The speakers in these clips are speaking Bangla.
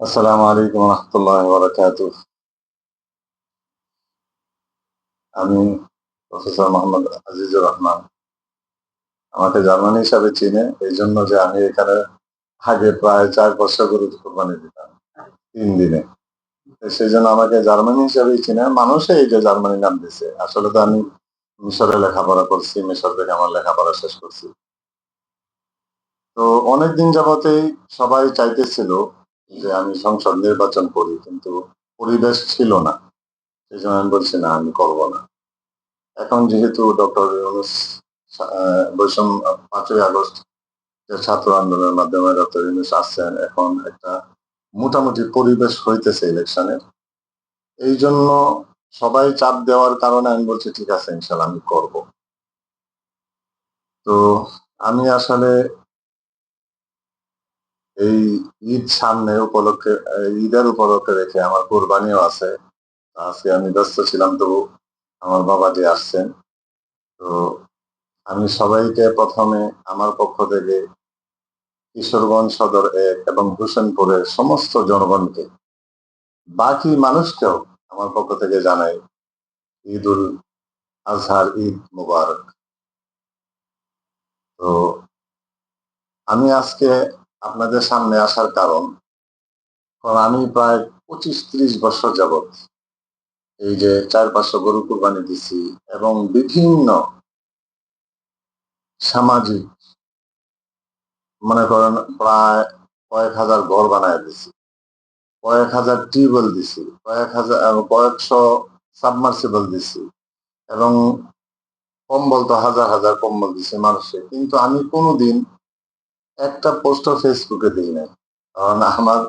আসসালামু আলাইকুম রহমতুল্লাহ আমি প্রফেসর মোহাম্মদ আজিজুর রহমান। আমাকে জার্মানি হিসাবে চিনে এই জন্য যে আমি এখানে আগে প্রায় চার বছর করে কোরবানি দিতাম, তিন দিনে। সেই জন্য আমাকে জার্মানি হিসাবেই চিনে। মানুষে এই যে জার্মানি নাম দিছে আসলে তো আমি মিশরে লেখাপড়া করছি, মিশর থেকে আমার লেখাপড়া শেষ করছি। তো অনেকদিন যাবতেই সবাই চাইতেছিল যে আমি সংসদ নির্বাচন করি, কিন্তু পরিবেশ ছিল না। সেই জন্য আমি বলছি, না, আমি করব না। এখন যেহেতু ডক্টর ইউনুস পাঁচই আগস্ট যে ছাত্র আন্দোলনের মাধ্যমে ডক্টর ইউনুস আসছেন, এখন একটা মোটামুটি পরিবেশ হইতেছে ইলেকশনের এই জন্য সবাই চাপ দেওয়ার কারণে আমি বলছি, ঠিক আছে, ইনশাল্লাহ, আমি করব। তো আমি আসলে এই ঈদ সামনে উপলক্ষে ঈদের উপলক্ষে রেখে আমার কোরবানিও আছে। আজকে আমি ব্যস্ত ছিলাম, তবু আমার বাবা যে আসছেন। তো আমি সবাইকে প্রথমে আমার পক্ষ থেকে কিশোরগঞ্জ সদর এক এবং হোসেনপুরের সমস্ত জনগণকে, বাকি মানুষকেও আমার পক্ষ থেকে জানাই ঈদ উল আজহার ঈদ মুবারক। তো আমি আজকে আপনাদের সামনে আসার কারণ কারণ আমি প্রায় পঁচিশ ত্রিশ বছর যাবত এই যে চার পাঁচশো গরু কুরবানি দিছি এবং বিভিন্ন সামাজিক, মনে করেন প্রায় কয়েক হাজার ঘর বানায় দিছি, কয়েক হাজার টিউবওয়েল দিছি, কয়েক হাজার কয়েকশো সাবমার্সিবল দিছি, এবং কম্বল তো হাজার হাজার কম্বল দিছে মানুষে, কিন্তু আমি কোনোদিন একটা পোস্ট ফেসবুকে দিই নাই কারণ আমার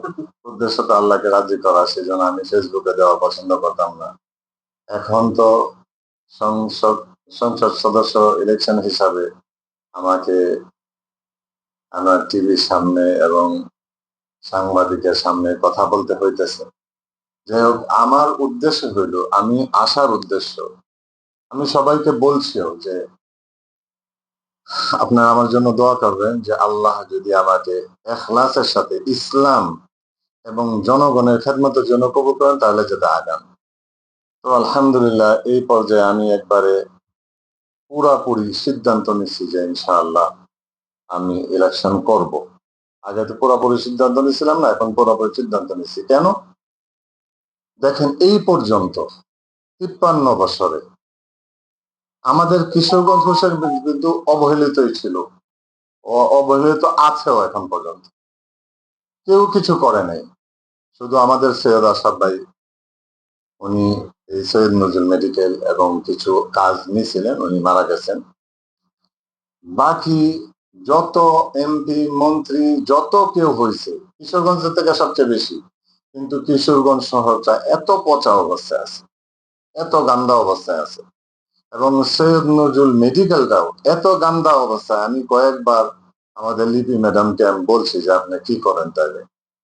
উদ্দেশ্য তো আল্লাহকে রাজি করা, সেজন্য আমি ফেসবুকে দেওয়া পছন্দ করতাম না। এখন তো সংসদ সংসদ সদস্য ইলেকশন হিসাবে আমাকে আমার টিভির সামনে এবং সাংবাদিকের সামনে কথা বলতে হইতেছে। যাই হোক, আমার উদ্দেশ্য হইল, আমি আসার উদ্দেশ্য। আমি সবাইকে বলছিও যে আপনারা আমার জন্য দোয়া করবেন যে আল্লাহ যদি আমাকে এখলাসের সাথে ইসলাম এবং জনগণের খেদমতের জন্য কবুল করেন, তাহলে যেটা আগান তো আলহামদুলিল্লাহ, এই পর্যায়ে আমি একবারে পুরাপুরি সিদ্ধান্ত নিচ্ছি যে ইনশাআল্লাহ আমি ইলেকশন করব। আগে তো পুরোপুরি সিদ্ধান্ত নিছিলাম না, এখন পুরোপুরি সিদ্ধান্ত নিচ্ছি কেন? দেখেন, এই পর্যন্ত তিপ্পান্ন বছরে আমাদের কিশোরগঞ্জ হোসেন কিন্তু অবহেলিতই ছিল। অবহেলিত আছেও এখন পর্যন্ত। কেউ কিছু করে নাই। শুধু আমাদের সৈয়দ আসাদ ভাই, উনি এই সৈয়দ নজরুল মেডিকেল এবং কিছু কাজ নিয়েছিলেন, উনি মারা গেছেন। বাকি যত এমপি, মন্ত্রী, যত কেউ হয়েছে কিশোরগঞ্জ থেকে সবচেয়ে বেশি, কিন্তু কিশোরগঞ্জ শহরটা এত পচা অবস্থায় আছে, এত গান্দা অবস্থায় আছে। এবং সৈয়দ নজরুল মেডিকেলটাও এত গান্দা অবস্থায় আমি কয়েকবার আমাদের লিপি ম্যাডামকে আমি বলছি যে আপনি কি করেন তাহলে?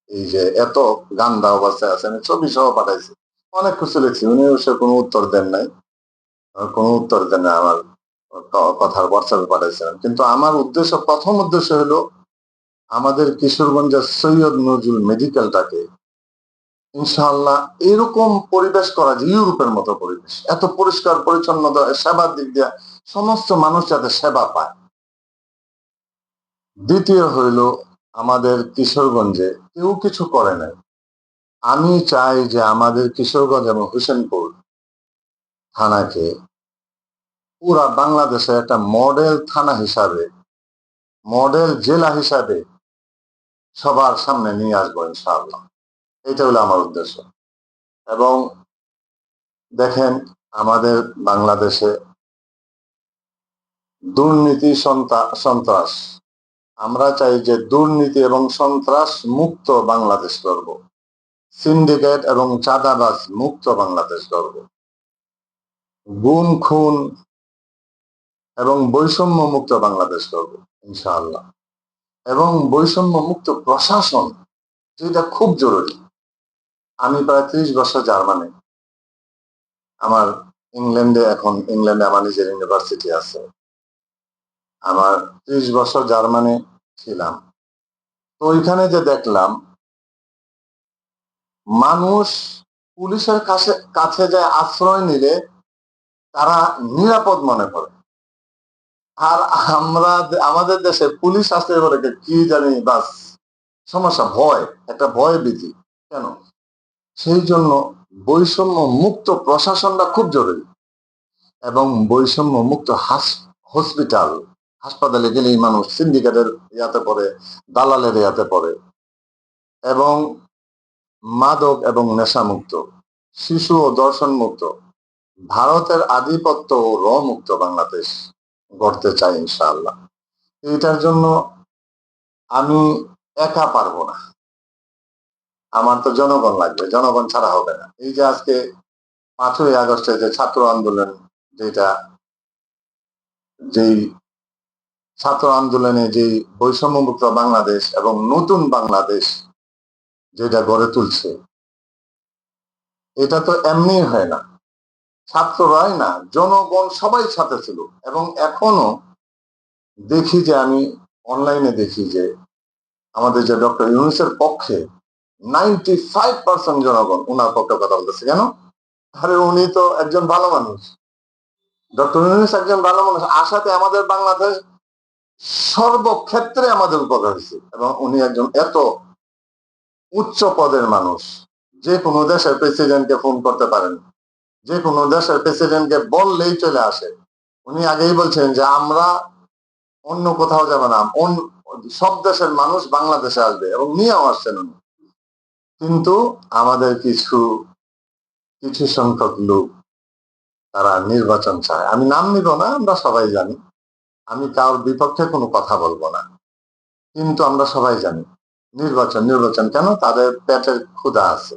এই যে এত গান্দা অবস্থায় আছে। আমি ছবি সহ পাঠাইছি। অনেক কিছু লিখছি। উনি সে কোনো উত্তর দেন নাই। কোনো উত্তর দেন না আমার কথার হোয়াটসঅ্যাপে পাঠাইছিলাম। কিন্তু আমার উদ্দেশ্য, প্রথম উদ্দেশ্য হলো, আমাদের কিশোরগঞ্জের সৈয়দ নজরুল মেডিকেলটাকে ইনশাআল্লাহ এরকম পরিবেশ করা যে ইউরোপের মতো পরিবেশ। এত পরিষ্কার, পরিচ্ছন্নতা, সেবার দিক দিয়ে সমস্ত মানুষ যাতে সেবা পায়। দ্বিতীয় হইল আমাদের কিশোরগঞ্জে কেউ কিছু করে নাই। আমি চাই যে আমাদের কিশোরগঞ্জ এবং হোসেনপুর থানাকে পুরা বাংলাদেশে একটা মডেল থানা হিসাবে, মডেল জেলা হিসাবে সবার সামনে নিয়ে আসব ইনশাআল্লাহ। এটা হলো আমার উদ্দেশ্য। এবং দেখেন, আমাদের বাংলাদেশে দুর্নীতি, সন্তা- সন্ত্রাস। আমরা চাই যে দুর্নীতি এবং সন্ত্রাস মুক্ত বাংলাদেশ করব সিন্ডিকেট এবং চাঁদাবাজ মুক্ত বাংলাদেশ করব গুম খুন এবং বৈষম্য মুক্ত বাংলাদেশ করব ইনশাআল্লাহ। এবং বৈষম্য মুক্ত প্রশাসন, যেটা খুব জরুরি। আমি প্রায় ত্রিশ বছর জার্মানি। আমার ইংল্যান্ডে এখন, ইংল্যান্ডে আমার নিজের ইউনিভার্সিটি আছে। আমার ত্রিশ বছর জার্মানি ছিলাম। তো ওইখানে যে দেখলাম, মানুষ পুলিশের কাছে কাছে যায় আশ্রয় নিলে তারা নিরাপদ মনে করে। আর আমরা আমাদের দেশে পুলিশ আসতে বলে কি জানি, বাস, সমস্যা ভয়, একটা ভয় বিধি কেন? সেই জন্য বৈষম্য মুক্ত প্রশাসনটা খুব জরুরি। এবং বৈষম্য মুক্ত হাস হসপিটাল হাসপাতালে গেলেই মানুষ সিন্ডিকেটের ইয়াতে পড়ে, দালালের ইয়াতে পড়ে। এবং মাদক এবং নেশামুক্ত, শিশু ও দর্শন মুক্ত ভারতের আধিপত্য ও র মুক্ত বাংলাদেশ গড়তে চাই ইনশাআল্লাহ। এটার জন্য আমি একা পারব না। আমার তো জনগণ লাগবে, জনগণ ছাড়া হবে না। এই যে আজকে পাঁচই আগস্টে যে ছাত্র আন্দোলন, যেটা যেই ছাত্র আন্দোলনে যে বৈষম্যমুক্ত বাংলাদেশ এবং নতুন বাংলাদেশ যেটা গড়ে তুলছে, এটা তো এমনি হয় না। ছাত্ররাই না, জনগণ সবাই সাথে ছিল। এবং এখনও দেখি যে আমি, অনলাইনে দেখি যে আমাদের যে ডক্টর ইউনুসের পক্ষে নাইনটি ফাইভ পার্সেন্ট জনগণ ওনার পক্ষে কথা বলতেছে। কেন? আরে উনি তো একজন ভালো মানুষ। ডক্টর ইউনুস একজন ভালো মানুষ। আশাতে আমাদের বাংলাদেশ সর্বক্ষেত্রে আমাদের উপকার হয়েছে। এবং উনি একজন এত উচ্চ পদের মানুষ। যে কোনো দেশের প্রেসিডেন্টকে ফোন করতে পারেন। যে কোনো দেশের প্রেসিডেন্টকে বললেই চলে আসে। উনি আগেই বলছেন যে আমরা অন্য কোথাও যাবে না। সব দেশের মানুষ বাংলাদেশে আসবে এবং নিয়েও আসছেন উনি। কিন্তু আমাদের কিছু কিছু সংখ্যক লোক তারা নির্বাচন চায়। আমি নাম নিব না, আমরা সবাই জানি। আমি কারোর বিপক্ষে কোনো কথা বলব না। কিন্তু আমরা সবাই জানি, নির্বাচন নির্বাচন কেন? তাদের পেটের ক্ষুধা আছে।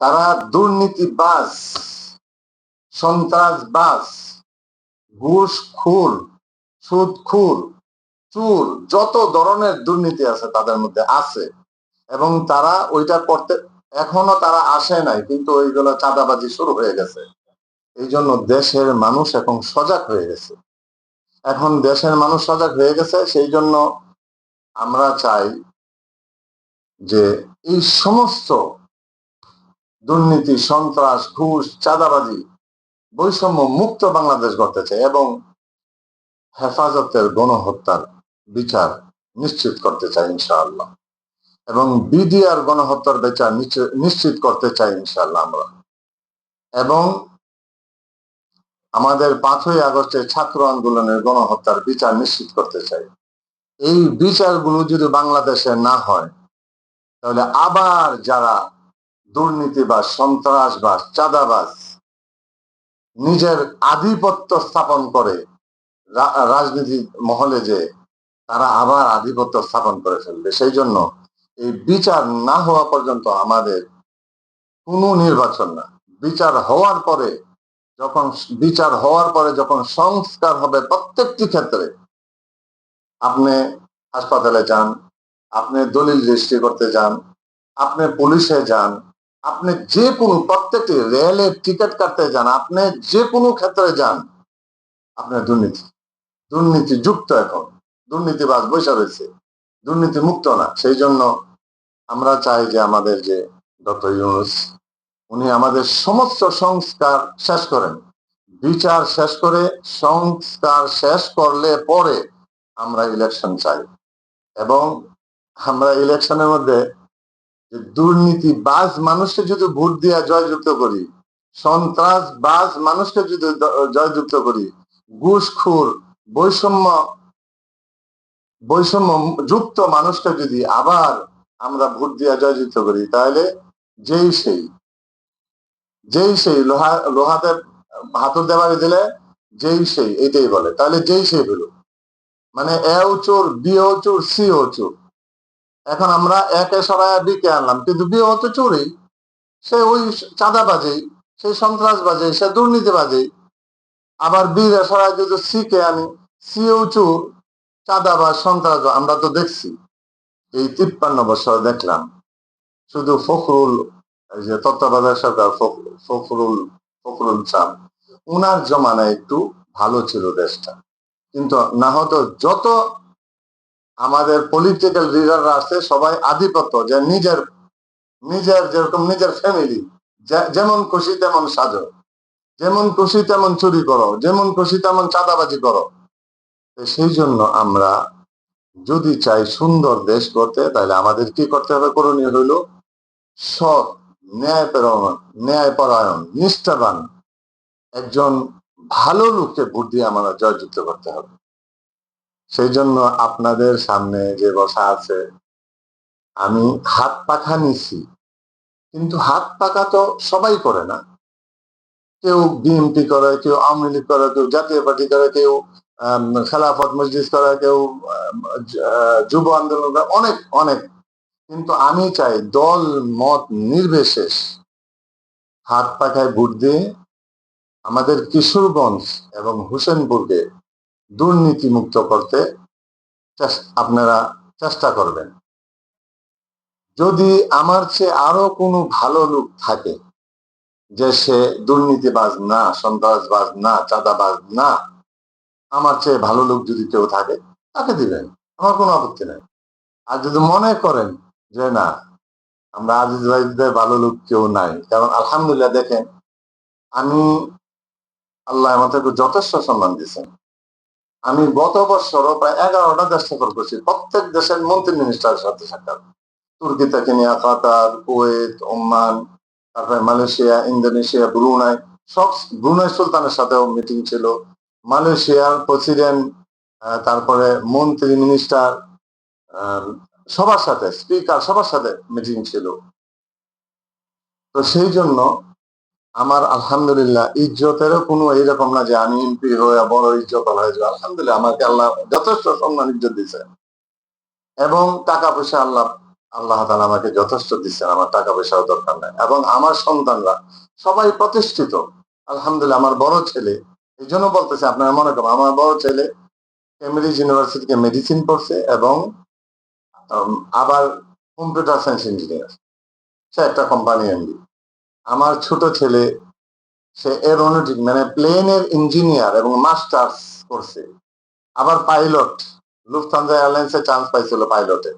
তারা দুর্নীতিবাজ, সন্ত্রাসবাজ ঘুষ খুর সুদ খুর চুর, যত ধরনের দুর্নীতি আছে তাদের মধ্যে আছে। এবং তারা ওইটা করতে, এখনও তারা আসে নাই, কিন্তু ওইগুলো চাঁদাবাজি শুরু হয়ে গেছে। এই জন্য দেশের মানুষ এখন সজাগ হয়ে গেছে। এখন দেশের মানুষ সজাগ হয়ে গেছে সেই জন্য আমরা চাই যে এই সমস্ত দুর্নীতি, সন্ত্রাস, ঘুষ, চাঁদাবাজি বৈষম্য মুক্ত বাংলাদেশ গড়তে চাই এবং হেফাজতের গণহত্যার বিচার নিশ্চিত করতে চাই ইনশাআল্লাহ। এবং বিডিআর গণহত্যার বিচার নিশ্চিত করতে চাই ইনশাআল্লাহ আমরা। এবং আমাদের পাঁচই আগস্টের ছাত্র আন্দোলনের গণহত্যার বিচার নিশ্চিত করতে চাই। এই বিচারগুলো যদি বাংলাদেশে না হয়, তাহলে আবার যারা দুর্নীতিবাজ, সন্ত্রাসবাজ, চাঁদাবাজ নিজের আধিপত্য স্থাপন করে রাজনীতি মহলে যে তারা আবার আধিপত্য স্থাপন করে ফেলবে, সেই জন্য এই বিচার না হওয়া পর্যন্ত আমাদের কোনো নির্বাচন না। বিচার হওয়ার পরে যখন, বিচার হওয়ার পরে যখন সংস্কার হবে প্রত্যেকটি ক্ষেত্রে, আপনি হাসপাতালে যান, আপনি দলিল রেজিস্ট্রি করতে যান, আপনি পুলিশে যান, আপনি যে কোনো প্রত্যেকটি রেলের টিকিট কাটতে যান, আপনি যে কোনো ক্ষেত্রে যান আপনার দুর্নীতি দুর্নীতি যুক্ত এখন, দুর্নীতিবাজ বৈশা রয়েছে দুর্নীতি মুক্ত না। সেই জন্য আমরা চাই যে আমাদের যে ডক্টর ইউনুস, উনি আমাদের সমস্ত সংস্কার শেষ করেন। বিচার শেষ করে সংস্কার শেষ করলে পরে আমরা ইলেকশন চাই। এবং আমরা ইলেকশনের মধ্যে দুর্নীতি বাজ মানুষকে যদি ভোট দিয়া জয়যুক্ত করি সন্ত্রাস বাজ মানুষকে যদি জয়যুক্ত করি, ঘুষখুর, বৈষম্য বৈষম্য যুক্ত মানুষকে যদি আবার আমরা ভোট দিয়া জয়যুক্ত করি, তাহলে যেই সেই যেই সেই লোহা, লোহাতে হাতুর দেওয়ারে দিলে যেই সেই এটাই বলে। তাহলে যেই সেই হলো। মানে এও চোর বিও চোর সিও চোর। এখন আমরা একে সরাই বিকে আনলাম, কিন্তু বিও তো চোরই। সে ওই চাঁদাবাজি সেই সন্ত্রাসবাজি, সে দুর্নীতি বাজে আবার বীরে সরাই যদি সি কে আনি সিও চোর, চাঁদাবাজ সন্ত্রাস আমরা তো দেখছি। এই তিপ্পান্ন বছর দেখলাম। শুধু ফখরুল যে তত্ত্বাবধায়ক সরকার ফখরুল ফখরুল চান, উনার জমানায় একটু ভালো ছিল দেশটা। কিন্তু না হতো যত আমাদের পলিটিক্যাল লিডাররা আছে, সবাই আধিপত্য, যে নিজের নিজের যেরকম নিজের ফ্যামিলি যেমন খুশি তেমন সাজো। যেমন খুশি তেমন চুরি করো, যেমন খুশি তেমন চাঁদাবাজি করো। সেই জন্য আমরা যদি চাই সুন্দর দেশ করতে তাহলে আমাদের কি করতে হবে? করণীয় হইল সৎ, ন্যায়পরায়ণ ন্যায়পরায়ণ, নিষ্ঠাবান একজন ভালো লোককে ভোট দিয়ে জয়যুক্ত করতে হবে। সেই জন্য আপনাদের সামনে যে বসা আছে, আমি হাত পাখা নিছি। কিন্তু হাত পাখা তো সবাই করে না। কেউ বিএনপি করে, কেউ আওয়ামী লীগ করে, কেউ জাতীয় পার্টি করে, কেউ খেলাফত, মসজিদ করা কেউ যুব আন্দোলন, অনেক অনেক। কিন্তু আমি চাই দল, মত নির্বিশেষ। হাত পাখায় ভোট দিয়ে আমাদের কিশোরগঞ্জ এবং হুসেনপুরকে দুর্নীতি মুক্ত করতে আপনারা চেষ্টা করবেন। যদি আমার চেয়ে আরও কোনো ভালো লোক থাকে, যে সে দুর্নীতিবাজ না, সন্ত্রাসবাজ না, চাঁদাবাজ না আমার চেয়ে ভালো লোক যদি কেউ থাকে, তাকে দিবেন। আমার কোনো আপত্তি নেই। আর যদি মনে করেন যে না, আমরা আজিজ ভাইদের ভালো লোক কেউ নাই, কারণ আলহামদুলিল্লাহ দেখেন, আমি আল্লাহ আমাদেরকে যথেষ্ট সম্মান দিয়েছেন। আমি গত বছরও প্রায় এগারোটা দেশ সফর করছি, প্রত্যেক দেশের মন্ত্রী মিনিস্টারের সাথে সাক্ষাৎ। তুর্কি থেকে নিয়ে কাতার, কুয়েত, ওমান, তারপরে মালয়েশিয়া, ইন্দোনেশিয়া, ব্রুনাই, সব ব্রুনাই সুলতানের সাথেও মিটিং ছিল। মালয়েশিয়ার প্রেসিডেন্ট তারপরে মন্ত্রী মিনিস্টার সবার সাথে স্পিকার সবার সাথে মিটিং ছিল। তো সেই জন্য আমার আলহামদুলিল্লাহ ইজ্জতেরও কোনো এইরকম না যে আমি এমপি হয়ে, বড় ইজ্জত হয়ে যাবে। আলহামদুলিল্লাহ, আমাকে আল্লাহ যথেষ্ট সম্মান ইজ্জত দিচ্ছে এবং টাকা পয়সা আল্লাহ আল্লাহ তালা আমাকে যথেষ্ট দিচ্ছেন আমার টাকা পয়সাও দরকার নাই। এবং আমার সন্তানরা সবাই প্রতিষ্ঠিত। আলহামদুলিল্লাহ, আমার বড় ছেলে এই জন্য বলতেছে, আপনারা মনে করেন, আমার বড় ছেলে কেমব্রিজ ইউনিভার্সিটিকে মেডিসিন পড়ছে এবং আবার কম্পিউটার সায়েন্স ইঞ্জিনিয়ার সে একটা কোম্পানি এমডি আমার ছোট ছেলে, সে এরোনটিক মানে প্লেনের ইঞ্জিনিয়ার এবং মাস্টার্স করছে। আবার পাইলট লুফতানজা এয়ারলাইন্সে চান্স পাইছিল পাইলটে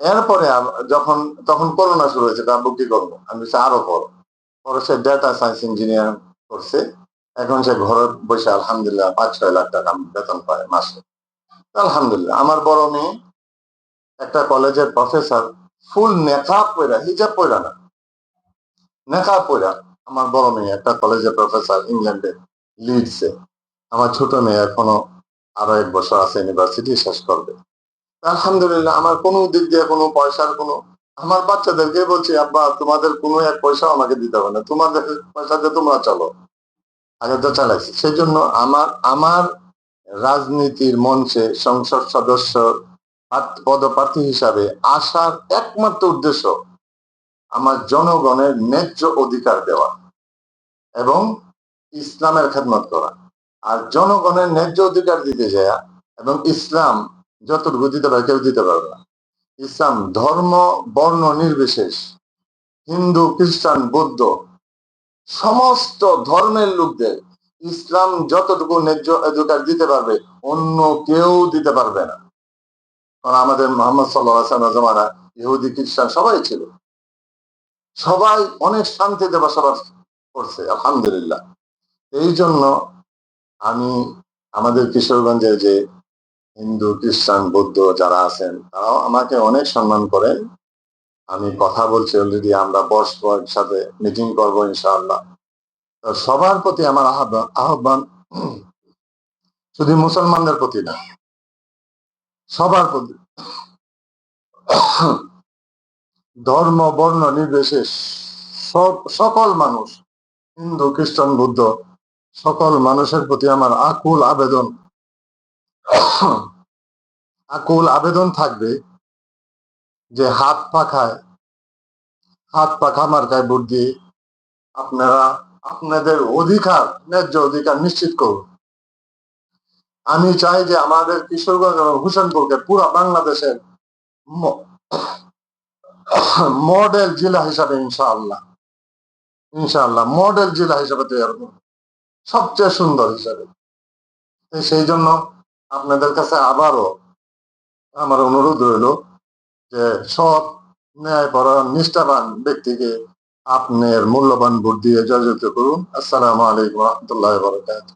এরপরে যখন, তখন করোনা শুরু হয়েছে আব্বু কি করব? আমি আরও পর পরে সে ডেটা সায়েন্স ইঞ্জিনিয়ার করছে। এখন সে ঘরে বসে আলহামদুলিল্লাহ পাঁচ ছয় লাখ টাকা বেতন পায় মাসে। আলহামদুলিল্লাহ, আমার বড় মেয়ে একটা কলেজের প্রফেসর ফুল নেকাব পয়রা হিজাব পয়রা না। নেকাব পয়রা আমার বড় মেয়ে একটা কলেজের প্রফেসর ইংল্যান্ডে লিডসে আমার ছোট মেয়ে এখনও আরও এক বছর আছে ইউনিভার্সিটি শেষ করবে। আলহামদুলিল্লাহ, আমার কোনো দিক দিয়ে কোনো পয়সার কোনো আমার বাচ্চাদেরকে বলছি, আব্বা, তোমাদের কোনো এক পয়সাও আমাকে দিতে হবে না। তোমাদের পয়সা দিয়ে তোমরা চলো। চালাইছি। সেই জন্য আমার আমার রাজনীতির মঞ্চে সংসদ সদস্য পদপ্রার্থী হিসাবে আসার একমাত্র উদ্দেশ্য আমার জনগণের ন্যায্য অধিকার দেওয়া এবং ইসলামের খেদমত করা। আর জনগণের ন্যায্য অধিকার দিতে যায় এবং ইসলাম যতটুকু দিতে পারে কেউ দিতে পারবে না। ইসলাম ধর্ম, বর্ণ নির্বিশেষ, হিন্দু, খ্রিস্টান, বৌদ্ধ সমস্ত ধর্মের লোকদের ইসলাম যতটুকু ন্যায্য অধিকার দিতে পারবে, অন্য কেউ দিতে পারবে না। কারণ আমাদের মোহাম্মদ সাল্লাহ জমানা ইহুদি, খ্রিস্টান সবাই ছিল। সবাই অনেক শান্তিতে বসবাস করছে, আলহামদুলিল্লাহ। এই জন্য আমি আমাদের কিশোরগঞ্জের যে হিন্দু, খ্রিস্টান, বৌদ্ধ যারা আছেন, তারাও আমাকে অনেক সম্মান করেন। আমি কথা বলছি অলরেডি আমরা বসবো, একসাথে মিটিং করব ইনশাআল্লাহ। সবার প্রতি আমার আহ্বান আহ্বান, শুধু মুসলমানদের প্রতি না, সবার প্রতি। ধর্ম, বর্ণ, নির্বিশেষ সকল মানুষ, হিন্দু, খ্রিস্টান, বুদ্ধ, সকল মানুষের প্রতি আমার আকুল আবেদন। আকুল আবেদন থাকবে যে হাত পাখায়, হাত পাখা মার্কায় ভোট দিয়ে আপনারা আপনাদের অধিকার, ন্যায্য অধিকার নিশ্চিত করুন। আমি চাই যে আমাদের কিশোরগঞ্জ এবং হুসেনপুরকে পুরো বাংলাদেশের মডেল জেলা হিসাবে ইনশাআল্লাহ ইনশাআল্লাহ মডেল জেলা হিসাবে তৈরি করুন, সবচেয়ে সুন্দর হিসাবে। সেই জন্য আপনাদের কাছে আবারও আমার অনুরোধ রইল যে সৎ ন্যায়পরায়ণ, নিষ্ঠাবান ব্যক্তিকে আপনার মূল্যবান বুদ্ধি দিয়ে জয়যুক্ত করুন। আসসালামু আলাইকুম রহমতুল্লাহ বরকাত